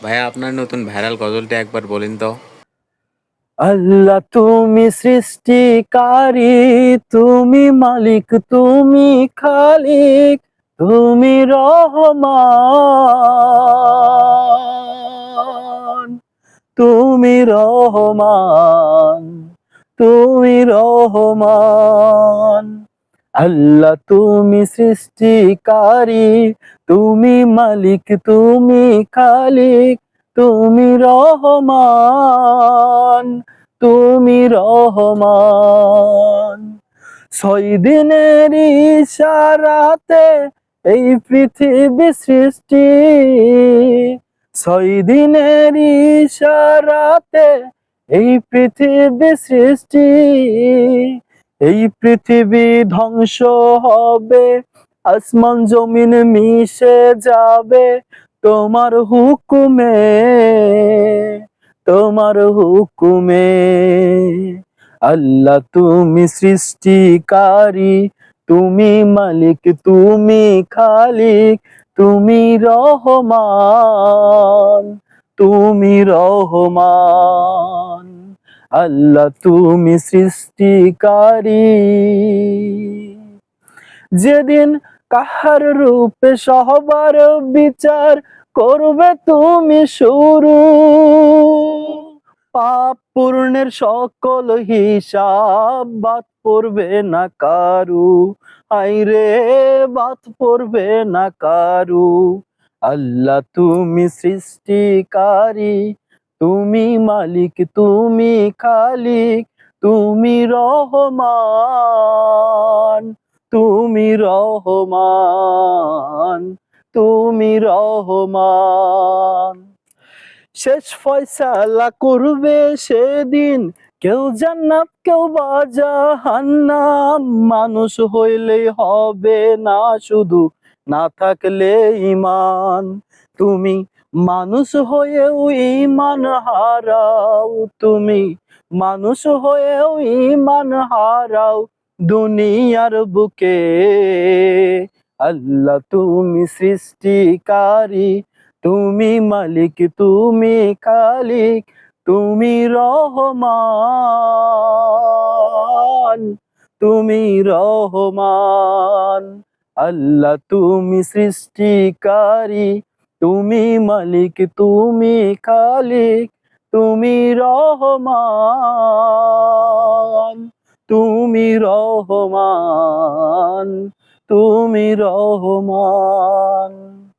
ভাইয়া আপনার নতুন ভাইরাল গজলটা একবার বলেন তো। আল্লাহ তুমি সৃষ্টিকারী, তুমি মালিক, তুমি খালিক, তুমি রহমান তুমি রহমান তুমি রহমান। আল্লাহ তুমি সৃষ্টিকারী, তুমি মালিক, তুমি খালিক, তুমি রহমান তুমি রহমান। ছয় দিনের ইশারাতে এই পৃথিবী সৃষ্টি। ছয় দিনের ইশারাতে এই পৃথিবী সৃষ্টি। এই পৃথিবী ধ্বংস হবে, আসমান জমিন মিশে যাবে, তোমার হুকুমে তোমার হুকুমে। আল্লাহ তুমি সৃষ্টিকারী, তুমি মালিক, তুমি খালিক, তুমি রহমান তুমি রহমান। আল্লাহ তুমি সৃষ্টিকারী। যেদিন কাহার রূপে সহবার বিচার করবে তুমি শুরু। পাপ পূর্ণের সকল হিসাব বাদ পড়বে না কারু। আইরে বাদ পড়বে না কারু। আল্লাহ তুমি সৃষ্টিকারী। তুমি মালিক, তুমি খালিক, তুমি রহমান তুমি রহমান তুমি রহমান। শেষ ফয়সালা করবে সেদিন, কেউ জান্নাত, কেউ বা জাহান্নাম। মানুষ হইলেই হবে না শুধু, না থাকলে ইমান। তুমি। মানুষ হয়েও ইমান হারাও তুমি। মানুষ হয়েও ইমান হারাও দুনিয়ার বুকে। আল্লাহ তুমি সৃষ্টিকারী, তুমি মালিক, তুমি খালিক, তুমি রহমান তুমি রহমান। আল্লাহ তুমি সৃষ্টিকারী তুমি মালিক তুমি খালিক তুমি রহমান তুমি রহমান তুমি রহমান।